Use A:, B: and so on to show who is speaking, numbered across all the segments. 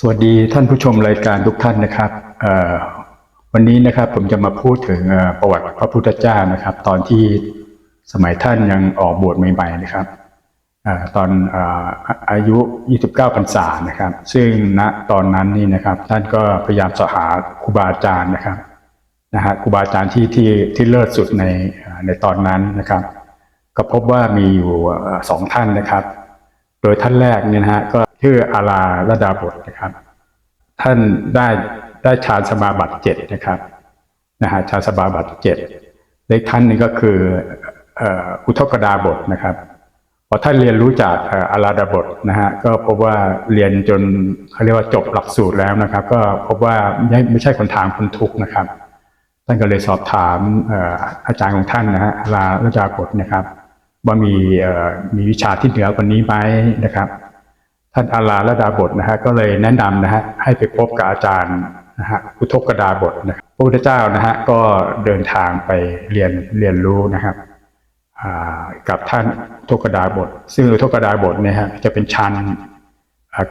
A: สวัสดีท่านผู้ชมรายการทุกท่านนะครับวันนี้นะครับผมจะมาพูดถึงประวัติพระพุทธเจ้านะครับ ตอนที่สมัยท่านยังออกบวชใหม่ๆนะครับเอ่อตอนอ่อายุ 29พรรษานะครับ ซึ่งณตอนนั้นนี่นะครับ ท่านก็พยายามสหาครูบาอาจารย์นะครับนะฮะครูบาอาจารย์ที่ที่ที่เลิศสุดในในตอนนั้นนะครับ ก็พบว่ามีอยู่สองท่านนะครับ โดยท่านแรกเนี่ยนะฮะก็ ชื่ออาราระดาบทนะครับ ท่านได้ได้ฌานสมาบัติเจ็ดนะครับนะฮะฌานสมาบัติเจ็ดเลขท่านนึงก็คืออุทกดาบทนะครับพอท่านเรียนรู้จากอาราดาบทนะฮะก็พบว่าเรียนจนเขาเรียกว่าจบหลักสูตรแล้วนะครับ ก็พบว่าไม่ไม่ใช่คนทางคนทุกข์นะครับ ท่านก็เลยสอบถามอาจารย์ของท่านนะฮะอาราระดาบทนะครับ ว่ามีมีวิชาที่เหนือกว่านี้ไหมนะครับ ท่านอาราละดาบทนะฮะก็เลยแนะนำนะฮะให้ไปพบกับอาจารย์นะฮะอุทกดาบทนะครับพระพุทธเจ้านะฮะก็เดินทางไปเรียนเรียนรู้นะครับกับท่านอุทกดาบท ซึ่งอุทกดาบทเนี่ยฮะจะเป็นฌาน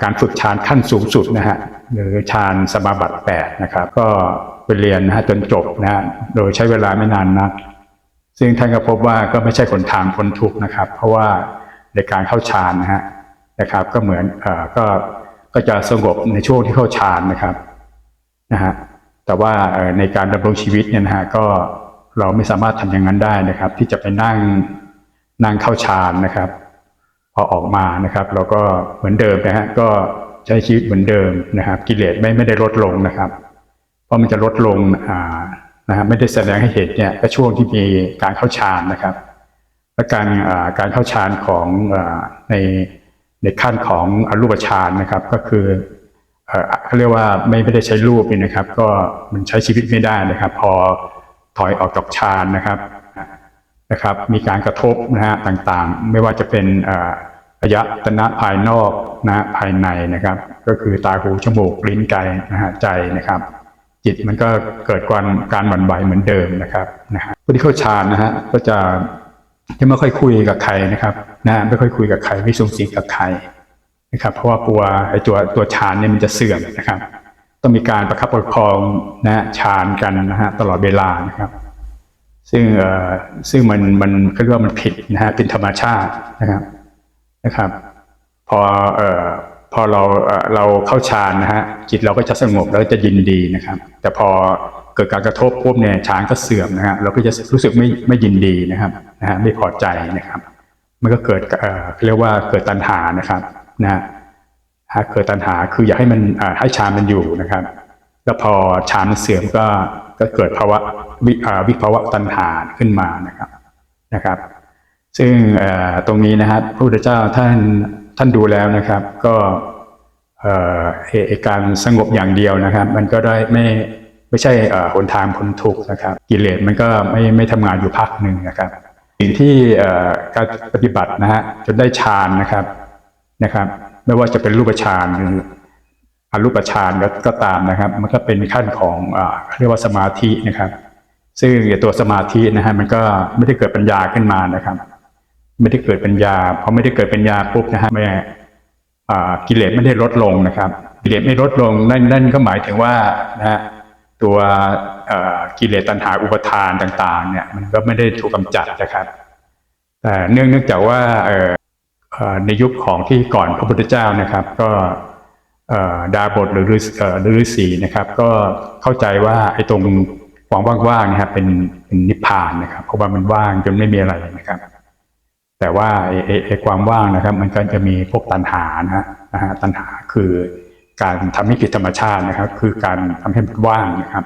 A: การฝึกฌานขั้นสูงสุดนะฮะหรือฌานสมาบัติแปดนะครับก็ไปเรียนนะฮะจนจบนะฮะโดยใช้เวลาไม่นานนัก ซึ่งท่านก็พบว่าก็ไม่ใช่คนทางคนทุกนะครับ เพราะว่าในการเข้าฌานนะฮะ นะครับ ก็เหมือนอก็ก็จะสงบในช่วงที่เข้าฌานนะครับนะฮะแต่ว่าในการดำรงชีวิตเนี่ยนะฮะก็เราไม่สามารถทำอย่างนั้นได้นะครับ ที่จะไปนั่งนั่งเข้าฌานนะครับ พอออกมานะครับ เราก็เหมือนเดิมนะฮะก็ใช้ชีวิตเหมือนเดิมนะครับ กิเลสไม่ไม่ได้ลดลงนะครับ เพราะมันจะลดลงอ่านะฮะไม่ได้แสดงให้เห็นเนี่ยก็ช่วงที่มีการเข้าฌานนะครับ และการอ่าการเข้าฌานของอาใน ในขั้นของอรูปฌานนะครับ ก็คือเขาเรียกว่าไม่ไม่ได้ใช้รูปนี่นะครับ ก็มันใช้ชีวิตไม่ได้นะครับ พอถอยออกจากฌานนะครับนะครับ มีการกระทบนะฮะต่างๆ ไม่ว่าจะเป็นอาอายตนะภายนอกนะภายในนะครับ ก็คือตาหูจมูกลิ้นกายนะฮะใจนะครับ จิตมันก็เกิดการการหวั่นไหวเหมือนเดิมนะครับนะฮะผู้ที่เข้าฌานนะฮะก็จะ จะไม่ค่อยคุยกับใครนะครับนะไม่ค่อยคุยกับใครไม่สูงสิงกับใครนะครับ เพราะว่ากลัวไอ้ตัวตัวฌานเนี่ยมันจะเสื่อมนะครับ ต้องมีการประคับประคองนะฌานกันนะฮะตลอดเวลานะครับ ซึ่งเอ่อซึ่งมันมันเขาเรียกว่ามันผิดนะฮะเป็นธรรมชาตินะครับนะครับ พอเอ่อพอเราเอ่อเราเข้าฌานนะฮะจิตเราก็จะสงบแล้วก็จะยินดีนะครับ แต่พอ เกิดการกระทบปุ๊บเนี่ยฌานก็เสื่อมนะฮะเราก็จะรู้สึกไม่ไม่ยินดีนะครับนะฮะไม่พอใจนะครับ มันก็เกิดเอ่อเรียกว่าเกิดตัณหานะครับนะฮะเกิดตัณหาคืออยากให้มันเอ่อให้ฌานมันอยู่นะครับ แล้วพอฌานมันเสื่อมก็ก็เกิดภาวะวิอ่าวิภาวะตัณหาขึ้นมานะครับนะครับ ซึ่งเอ่อตรงนี้นะครับพระพุทธเจ้าท่านท่านดูแล้วนะครับ ก็เอ่อเอ่อการสงบอย่างเดียวนะครับ มันก็ได้ไม่ ไม่ใช่เอ่อหนทางพ้นทุกข์นะครับ กิเลสมันก็ไม่ไม่ทำงานอยู่พักหนึ่งนะครับ สิ่งที่การปฏิบัตินะฮะจนได้ฌานนะครับนะครับ ไม่ว่าจะเป็นรูปฌานหรืออรูปฌานก็ก็ตามนะครับ มันก็เป็นขั้นของเรียกว่าสมาธินะครับ ซึ่งตัวสมาธินะฮะมันก็ไม่ได้เกิดปัญญาขึ้นมานะครับ ไม่ได้เกิดปัญญาพอไม่ได้เกิดปัญญาปุ๊บนะฮะไม่กิเลสไม่ได้ลดลงนะครับ กิเลสไม่ลดลงนั่นนั่นก็หมายถึงว่านะฮะ ตัวกิเลสตัณหาอุปทานต่าง ๆ เนี่ย มันก็ไม่ได้ถูกกำจัดนะครับ แต่เนื่องเนื่องจากว่าในยุคของที่ก่อนพระพุทธเจ้านะครับ ก็ดาบทหรือฤาษีนะครับ ก็เข้าใจว่าไอ้ตรงความว่างๆนะครับเป็นเป็นนิพพานนะครับ เพราะว่ามันว่างจนไม่มีอะไรนะครับ แต่ว่าไอ้ไอ้ความว่างนะครับ มันก็จะมีพวกตัณหานะฮะตัณหาคือ การทำให้ผิดธรรมชาตินะครับ คือการทำให้มันว่างนะครับ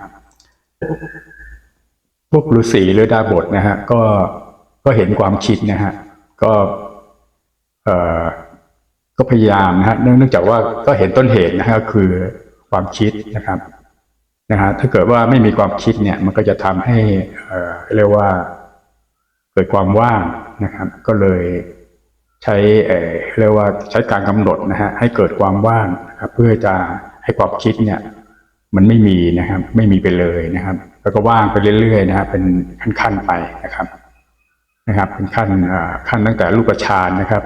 A: พวกฤาษีหรือดาบทนะฮะก็ก็เห็นความคิดนะฮะก็เอ่อก็พยายามนะฮะเนื่องจากว่าก็เห็นต้นเหตุนะฮะคือความคิดนะครับนะฮะถ้าเกิดว่าไม่มีความคิดเนี่ย มันก็จะทำให้เอ่อเรียกว่าเกิดความว่างนะครับ ก็เลย ใช้เรียกว่าใช้การกำหนดนะฮะให้เกิดความว่างนะครับเพื่อจะให้ความคิดเนี่ยมันไม่มีนะครับไม่มีไปเลยนะครับ แล้วก็ว่างไปเรื่อยๆนะครับเป็นขั้นๆไปนะครับนะครับเป็นขั้นขั้นตั้งแต่รูปฌานนะครับ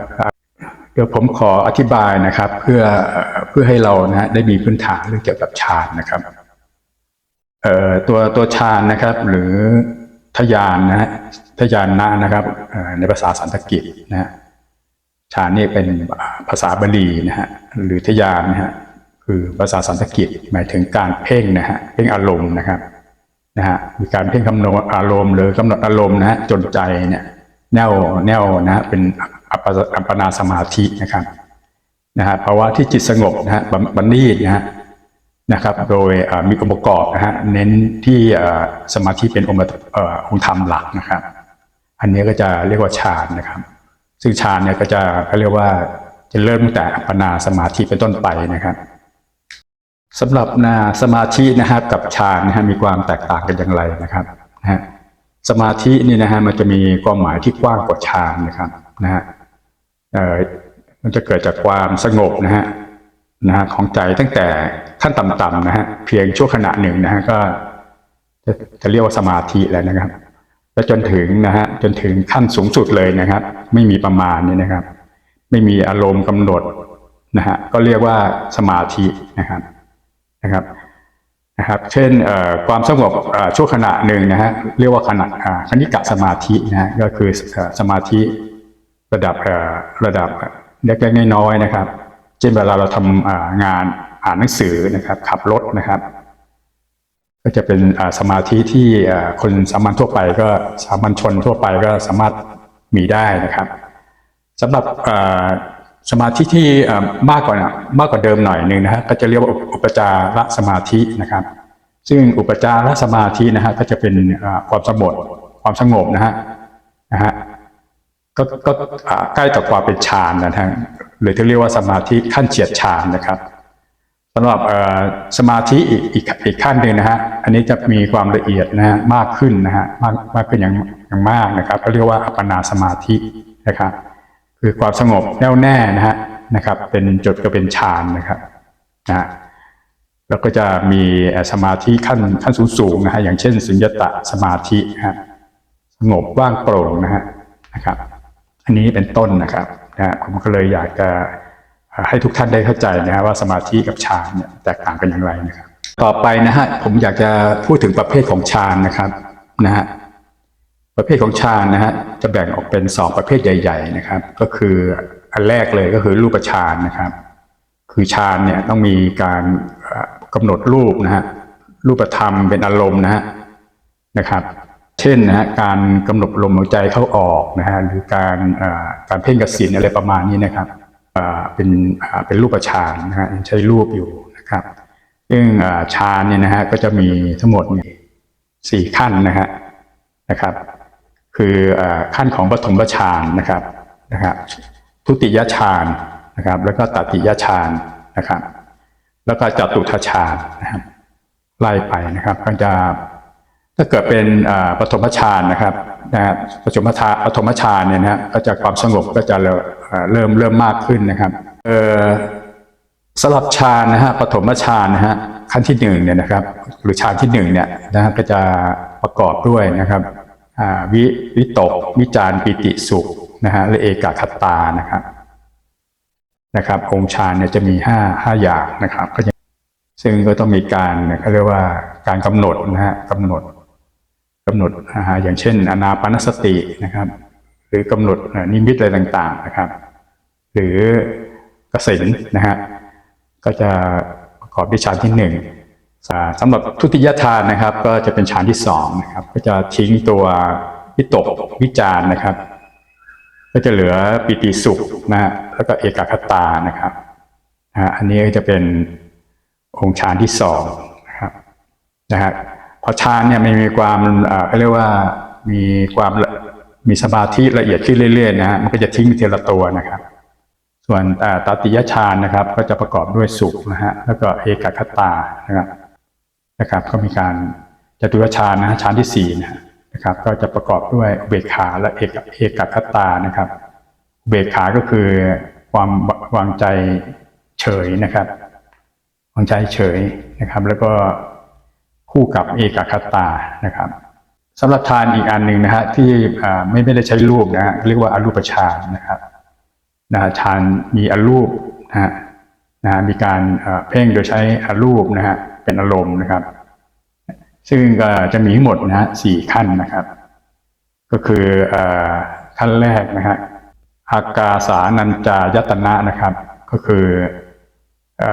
A: เดี๋ยวผมขออธิบายนะครับ เพื่อเพื่อให้เรานะฮะได้มีพื้นฐานเรื่องเกี่ยวกับฌานนะครับเอ่อตัวตัวฌานนะครับ หรือทยานนะฮะทยานนะนะครับในภาษาสันสกฤตนะฮะ ฌานนี่เป็นภาษาบาลีนะฮะหรือทยานนะฮะคือภาษาสันสกฤตหมายถึงการเพ่งนะฮะเพ่งอารมณ์นะครับนะฮะมีการเพ่งคำหนวณอารมณ์หรือกำหนดอารมณ์นะฮะจนใจเนี่ยแน่วแน่วนะฮะเป็นอัปปะอัปนาสมาธินะครับนะฮะภาวะที่จิตสงบนะฮะบำบัณฑิตนะฮะนะครับโดยมีองค์ประกอบนะฮะเน้นที่สมาธิเป็นองค์องค์ธรรมหลักนะครับ อันนี้ก็จะเรียกว่าฌานนะครับ ซึ่งฌานเนี่ยก็จะเขาเรียกว่าจะเริ่มตั้งแต่อัปปนาสมาธิเป็นต้นไปนะครับสำหรับนาสมาธินะครับกับฌานนะฮะมีความแตกต่างกันอย่างไรนะครับนะฮะสมาธินี่นะฮะมันจะมีความหมายที่กว้างกว่าฌานนะครับนะฮะเอ่อมันจะเกิดจากความสงบนะฮะนะฮะของใจตั้งแต่ขั้นต่ำๆนะฮะเพียงชั่วขณะหนึ่งนะฮะก็จะจะเรียกว่าสมาธิแล้วนะครับ แล้วจนถึงนะฮะจนถึงขั้นสูงสุดเลยนะครับ ไม่มีประมาณนี่นะครับ ไม่มีอารมณ์กำหนดนะฮะก็เรียกว่าสมาธินะครับนะครับนะครับ เช่นเอ่อความสงบเอ่อชั่วขณะหนึ่งนะฮะเรียกว่าขณะอาคณิกะสมาธินะฮะก็คือสมาธิระดับเอ่อระดับเล็กๆน้อยๆนะครับ เช่นเวลาเราทำอ่างานอ่านหนังสือนะครับ ขับรถนะครับ ก็จะเป็นสมาธิที่คนสามัญทั่วไปก็สามัญชนทั่วไปก็สามารถมีได้นะครับสำหรับสมาธิที่มากกว่ามากกว่าเดิมหน่อยหนึ่งนะฮะก็จะเรียกว่าอุปจารสมาธินะครับ ซึ่งอุปจารสมาธินะฮะก็จะเป็นความสงบความสงบนะฮะนะฮะก็ก็ใกล้ต่อความเป็นฌานนะฮะหรือที่เรียกว่าสมาธิขั้นเฉียดฌานนะครับ สำหรับสมาธิอีกอีกอีกขั้นหนึ่งนะฮะ อันนี้จะมีความละเอียดนะฮะมากขึ้นนะฮะมากมากขึ้นอย่างอย่างมากนะครับเขาเรียกว่าอัปปนาสมาธินะครับ คือความสงบแน่วแน่นะฮะนะครับ เป็นจุดก็เป็นฌานนะครับนะฮะแล้วก็จะมีสมาธิขั้นขั้นสูงสูงๆนะฮะอย่างเช่น สุญญตะสมาธิฮะสงบว่างโปร่งนะฮะนะครับ อันนี้เป็นต้นนะครับนะผมก็เลยอยากจะ ให้ทุกท่านได้เข้าใจนะฮะว่าสมาธิกับฌานเนี่ยแตกต่างกันอย่างไรนะครับ ต่อไปนะฮะผมอยากจะพูดถึงประเภทของฌานนะครับนะฮะประเภทของฌานนะฮะจะแบ่งออกเป็นสองประเภทใหญ่ ๆ นะครับ ก็คืออันแรกเลยก็คือรูปฌานนะครับ คือฌานเนี่ยต้องมีการเอ่อกำหนดรูปนะฮะรูปธรรมเป็นอารมณ์นะฮะนะครับ เช่นนะฮะการกำหนดลมหายใจเข้าออกนะฮะหรือการการเพ่งกสินอะไรประมาณนี้นะครับ เป็นเป็นรูปฌานนะฮะใช้รูปอยู่นะครับซึ่งอ่าฌานเนี่ยนะฮะก็จะมีทั้งหมดเนี่ยสี่ขั้นนะฮะนะครับ คือขั้นของปฐมฌานนะครับนะครับทุติยฌานนะครับ แล้วก็ตติยฌานนะครับ แล้วก็จตุทฌานนะครับไล่ไปนะครับก็จะถ้าเกิดเป็นปฐมฌานนะครับนะฮะปฐมฌานปฐมฌานเนี่ยนะฮะก็จะความสงบก็จะ เริ่มเริ่มมากขึ้นนะครับสลับฌานนะฮะปฐมฌานนะฮะขั้นที่หนึ่งเนี่ยนะครับ หรือฌานที่หนึ่งเนี่ยนะฮะก็จะประกอบด้วยนะครับวิวิตก วิจารปิติสุขนะฮะและเอกคตานะครับนะครับ องค์ฌานเนี่ยจะมีห้าห้าอย่างนะครับ ก็ซึ่งก็ต้องมีการเขาเรียกว่าการกำหนดนะฮะกำหนดกำหนดนะฮะอย่างเช่น อนาปานสตินะครับ หรือกำหนดนิมิตอะไรต่าง ๆ นะครับ หรือกสินนะฮะก็จะประกอบด้วยฌานที่หนึ่งสำหรับทุติยฌานนะครับ ก็จะเป็นฌานที่สองนะครับก็จะทิ้งตัววิตกวิจารนะครับ ก็จะเหลือปิติสุขนะฮะแล้วก็เอกคตานะครับนะอันนี้ก็จะเป็นองค์ฌานที่สองนะครับนะฮะพอฌานเนี่ยมันมีความอ่าเขาเรียกว่ามีความมีสมาธิละเอียดขึ้นเรื่อยๆนะฮะมันก็จะทิ้งทีละตัวนะครับ ส่วนอ่าตติยฌานนะครับ ก็จะประกอบด้วยสุขนะฮะแล้วก็เอกคตานะครับนะครับ ก็มีการจตุรฌานนะฮะฌานที่สี่นะนะครับ ก็จะประกอบด้วยเบกขาและเอกเอกคตานะครับ เบกขาก็คือความวางใจเฉยนะครับวางใจเฉยนะครับ แล้วก็คู่กับเอกคตานะครับสำหรับฌานอีกอันหนึ่งนะฮะที่ไม่ไม่ได้ใช้รูปนะฮะเรียกว่าอรูปฌานนะครับ นะฌานมีอรูปนะฮะนะมีการเพ่งโดยใช้อรูปนะฮะเป็นอารมณ์นะครับ ซึ่งก็จะมีทั้งหมดนะฮะสี่ขั้นนะครับ ก็คืออขั้นแรกนะฮะอากาสานัญจายตนะนะครับ ก็คืออ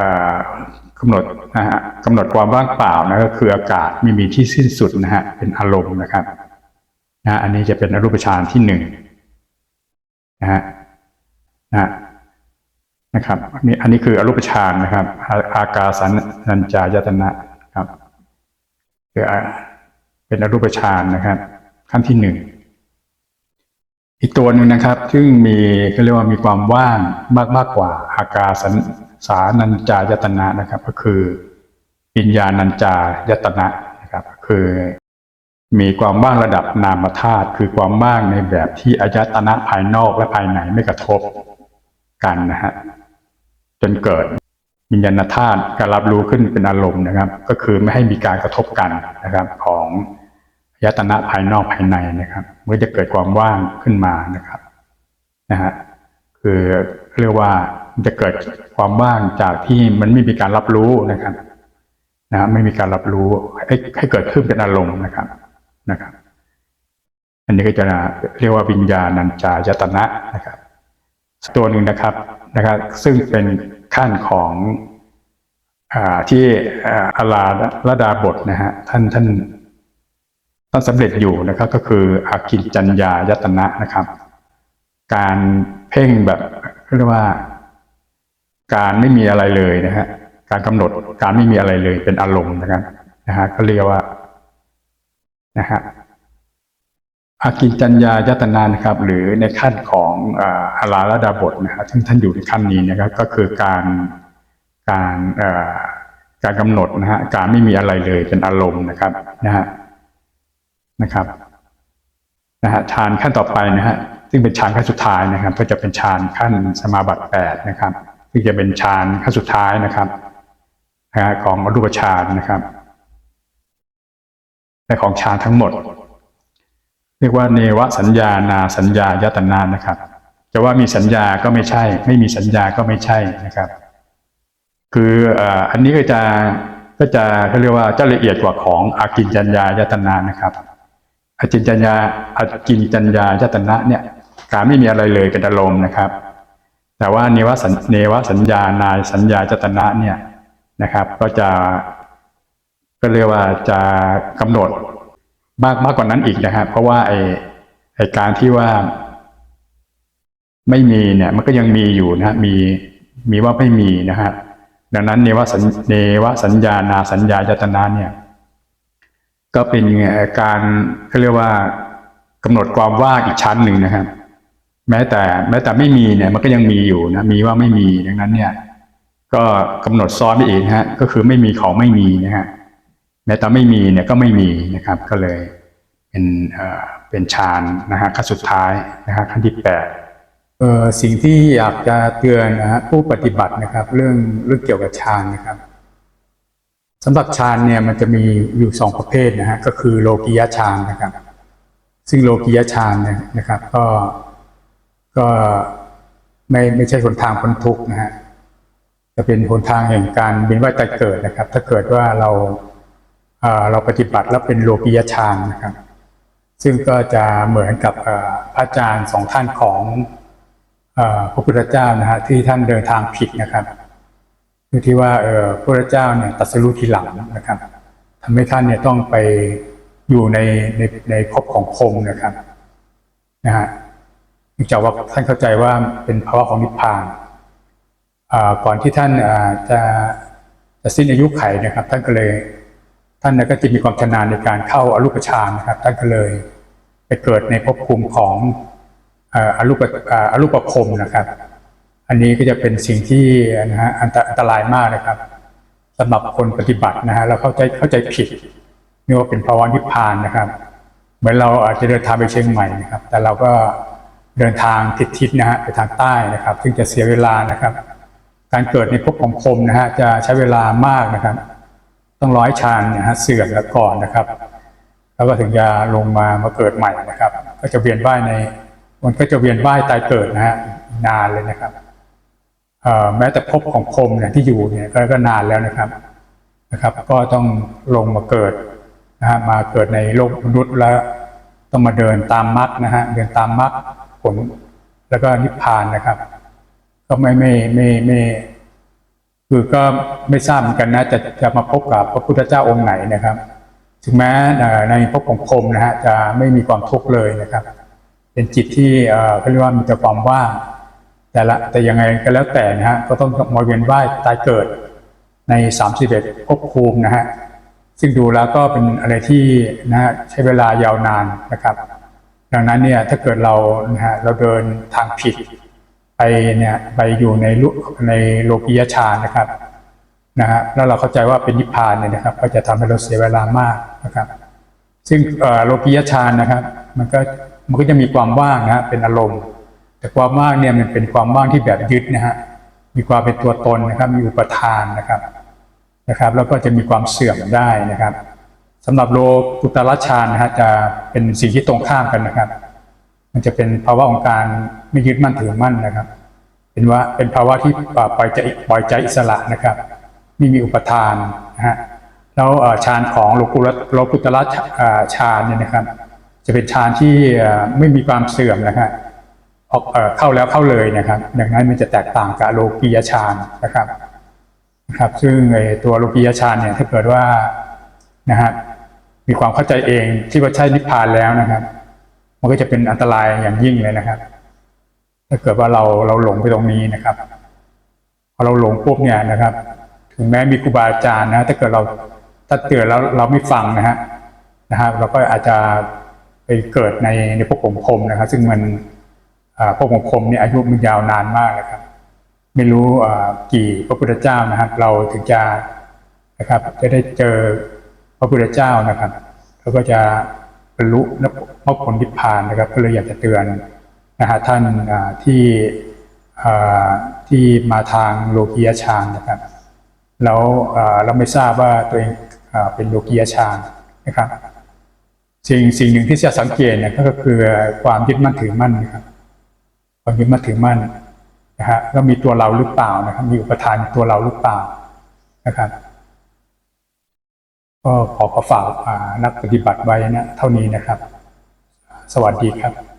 A: กำหนดนะฮะกำหนดความว่างเปล่านะก็คืออากาศไม่มีที่สิ้นสุดนะฮะเป็นอารมณ์นะครับนะอันนี้จะเป็นอรูปฌานที่หนึ่งนะฮะ นะนะครับอันนี้อันนี้คืออรูปฌานนะครับ อาอากาสานัญจายตนะครับคือเป็นอรูปฌานนะครับ ขั้นที่หนึ่งอีกตัวหนึ่งนะครับ ซึ่งมีก็เรียกว่ามีความว่างมากมากกว่า อากาสันสานัญจายตนะนะครับ ก็คือปิญญาณัญจายตนะนะครับ คือมีความว่างระดับนามธาตุคือความว่างในแบบที่อายตนะภายนอกและภายในไม่กระทบ กันนะฮะจนเกิดวิญญาณธาตุการรับรู้ขึ้นเป็นอารมณ์นะครับ ก็คือไม่ให้มีการกระทบกันนะครับ ของยตนะภายนอกภายในนะครับเมื่อจะเกิดความว่างขึ้นมานะครับนะฮะคือเรียกว่ามันจะเกิดความว่างจากที่มันไม่มีการรับรู้นะครับนะฮะไม่มีการรับรู้ให้ให้เกิดขึ้นเป็นอารมณ์นะครับนะครับ อันนี้ก็จะเรียกว่าวิญญาณัญจายตนะนะครับ ตัวหนึ่งนะครับนะครับ ซึ่งเป็นขั้นของอที่อาลาระดาบทนะฮะท่านท่านท่านสำเร็จอยู่นะครับ ก็คืออากินจัญญายตนะนะครับ การเพ่งแบบเรียกว่า การไม่มีอะไรเลยนะฮะการกำหนดการไม่มีอะไรเลยเป็นอารมณ์นะครับนะฮะก็เรียกว่านะฮะ อากินจัญญายตนานะครับ หรือในขั้นของอาอาราลดาบทนะครับซึ่งท่านอยู่ในขั้นนี้นะครับ ก็คือการการการกำหนดนะฮะการไม่มีอะไรเลยเป็นอารมณ์นะครับนะฮะนะครับนะฮะฌานขั้นต่อไปนะฮะซึ่งเป็นฌานขั้นสุดท้ายนะครับ ก็จะเป็นฌานขั้นสมาบัติแปดนะครับซึ่งจะเป็นฌานขั้นสุดท้ายนะครับนะฮะของอรูปฌานนะครับและของฌานทั้งหมด เรียกว่าเนวสัญญานาสัญญายตนานะครับ จะว่ามีสัญญาก็ไม่ใช่ ไม่มีสัญญาก็ไม่ใช่นะครับ คืออันนี้ก็จะก็จะเขาเรียกว่าจะละเอียดกว่าของอากินจัญญายตนานะครับอากินจัญญาอากินจัญญายตนะเนี่ยการไม่มีอะไรเลยเป็นอารมณ์นะครับ แต่ว่าเนวสัญเนวสัญญานายสัญญายตนะเนี่ยนะครับ ก็จะก็เรียกว่าจะกำหนด มากมากกว่านั้นอีกนะครับ เพราะว่าไอไอการที่ว่า ไม่มีเนี่ย มันก็ยังมีอยู่นะมีมีว่าไม่มีนะฮะดังนั้นเนวสัญเนวสัญญานาสัญญายตนะเนี่ย ก็เป็นการเขาเรียกว่ากำหนดความว่างอีกชั้นหนึ่งนะครับ แม้แต่แม้แต่ไม่มีเนี่ย มันก็ยังมีอยู่นะมีว่าไม่มีดังนั้นเนี่ย ก็กำหนดซ้อนไปอีกนะฮะ ก็คือไม่มีของไม่มีนะฮะ แม้แต่ไม่มีเนี่ยก็ไม่มีนะครับก็เลยเป็นเป็นฌานนะฮะขั้นสุดท้ายนะฮะขั้นที่แปดเออสิ่งที่อยากจะเตือนนะฮะผู้ปฏิบัตินะครับ เรื่องเรื่องเกี่ยวกับฌานนะครับสำหรับฌานเนี่ยมันจะมีอยู่สองประเภทนะฮะก็คือโลกิยฌานนะครับ ซึ่งโลกิยฌานเนี่ยนะครับ ก็ก็ไม่ไม่ใช่หนทางพ้นทุกข์นะฮะจะเป็นหนทางแห่งการเวียนว่ายตายเกิดนะครับ ถ้าเกิดว่าเรา เราปฏิบัติแล้วเป็นโลกิยฌานนะครับ ซึ่งก็จะเหมือนกับเอ่อพระอาจารย์สองท่านของพระพุทธเจ้านะฮะที่ท่านเดินทางผิดนะครับคือที่ว่าพระพุทธเจ้าเนี่ยตรัสรู้ทีหลังนะครับทำให้ท่านเนี่ยต้องไปอยู่ในในในภพของพรมนะครับนะฮะเนื่องจากว่าท่านเข้าใจว่าเป็นภาวะของนิพพานก่อนที่ท่านจะจะสิ้นอายุไขนะครับ ท่านก็เลย ท่านน่ะก็จะมีความชำนาญในการเข้าอรูปฌานนะครับ ท่านก็เลยไปเกิดในภพภูมิของอรูปอรูปภพนะครับ อันนี้ก็จะเป็นสิ่งที่นะฮะอันตรายมากนะครับสำหรับคนปฏิบัตินะฮะเราเข้าใจเข้าใจผิดนี่ว่าเป็นภาวะนิพพานนะครับ เหมือนเราอาจจะเดินทางไปเชียงใหม่นะครับ แต่เราก็เดินทางทิศทิศนะฮะไปทางใต้นะครับ ซึ่งจะเสียเวลานะครับ การเกิดในภพของพรหมนะฮะจะใช้เวลามากนะครับ ต้องร้อยชานนะฮะเสื่อมแล้วก่อนนะครับ แล้วก็ถึงจะลงมามาเกิดใหม่นะครับ ก็จะเวียนว่ายในมันก็จะเวียนว่ายตายเกิดนะฮะนานเลยนะครับแม้แต่ภพของพรหมเนี่ยที่อยู่เนี่ยก็ก็นานแล้วนะครับนะครับ ก็ต้องลงมาเกิดนะฮะมาเกิดในโลกมนุษย์แล้วต้องมาเดินตามมรรคนะฮะเดินตามมรรคผลแล้วก็นิพพานนะครับ ก็ไม่ไม่ไม่ไม่ คือก็ไม่ทราบเหมือนกันนะจะจะมาพบกับพระพุทธเจ้าองค์ไหนนะครับ ถึงแม้ในภพของพรมนะฮะจะไม่มีความทุกข์เลยนะครับ เป็นจิตที่เอ่อเขาเรียกว่ามีแต่ความว่างแต่ละแต่ยังไงก็แล้วแต่นะฮะก็ต้องมาเวียนว่ายตายเกิดใน31ภพภูมินะฮะซึ่งดูแล้วก็เป็นอะไรที่นะฮะใช้เวลายาวนานนะครับ ดังนั้นเนี่ยถ้าเกิดเรานะฮะเราเดินทางผิด ไปเนี่ยไปอยู่ในลุในโลกียฌานนะครับนะฮะแล้วเราเข้าใจว่าเป็นนิพพานเนี่ยนะครับ ก็จะทำให้เราเสียเวลามากนะครับ ซึ่งโลกียฌานนะครับ มันก็มันก็จะมีความว่างนะฮะเป็นอารมณ์ แต่ความว่างเนี่ยมันเป็นความว่างที่แบบยึดนะฮะมีความเป็นตัวตนนะครับ มีอุปทานนะครับนะครับ แล้วก็จะมีความเสื่อมได้นะครับสำหรับโลกุตรฌานนะฮะจะเป็นสิ่งที่ตรงข้ามกันนะครับ มันจะเป็นภาวะของการไม่ยึดมั่นถือมั่นนะครับ เป็นว่าเป็นภาวะที่ปล่อยใจปล่อยใจอิสระนะครับไม่มีอุปทานนะฮะแล้วฌานของโลกุตโลกุตระฌานเนี่ยนะครับ จะเป็นฌานที่ไม่มีความเสื่อมนะครับออกเข้าแล้วเข้าเลยนะครับ ดังนั้นมันจะแตกต่างกับโลกียฌานนะครับนะครับ ซึ่งไอ้ตัวโลกียฌานเนี่ยถ้าเกิดว่านะฮะมีความเข้าใจเองที่ว่าใช่นิพพานแล้วนะครับ มันก็จะเป็นอันตรายอย่างยิ่งเลยนะครับ ถ้าเกิดว่าเราเราหลงไปตรงนี้นะครับพอเราหลงปุ๊บเนี่ยนะครับ ถึงแม้มีครูบาอาจารย์นะ ถ้าเกิดเราถ้าเตือนแล้วเราไม่ฟังนะฮะนะฮะเราก็อาจจะไปเกิดในในภพของพรหมนะครับ ซึ่งมันอ่าภพของพรหมเนี่ยอายุมันยาวนานมากนะครับ ไม่รู้อ่ากี่พระพุทธเจ้านะครับ เราถึงจะนะครับ จะได้เจอพระพุทธเจ้านะครับแล้วก็จะ บรรลุและมรรคผลนิพพานนะครับ ก็เลยอยากจะเตือนนะฮะท่านที่ที่มาทางโลกียฌานนะครับ แล้วเราไม่ทราบว่าตัวเองอเป็นโลกียฌานนะครับ สิ่งสิ่งหนึ่งที่จะสังเกตเนี่ยก็คือความยึดมั่นถือมั่นนะครับความยึดมั่นถือมั่นนะฮะแล้วมีตัวเราหรือเปล่านะครับ มีอุปทานตัวเราหรือเปล่านะครับ ก็ขอขอฝากนักปฏิบัติไว้นะเท่านี้นะครับ สวัสดีครับ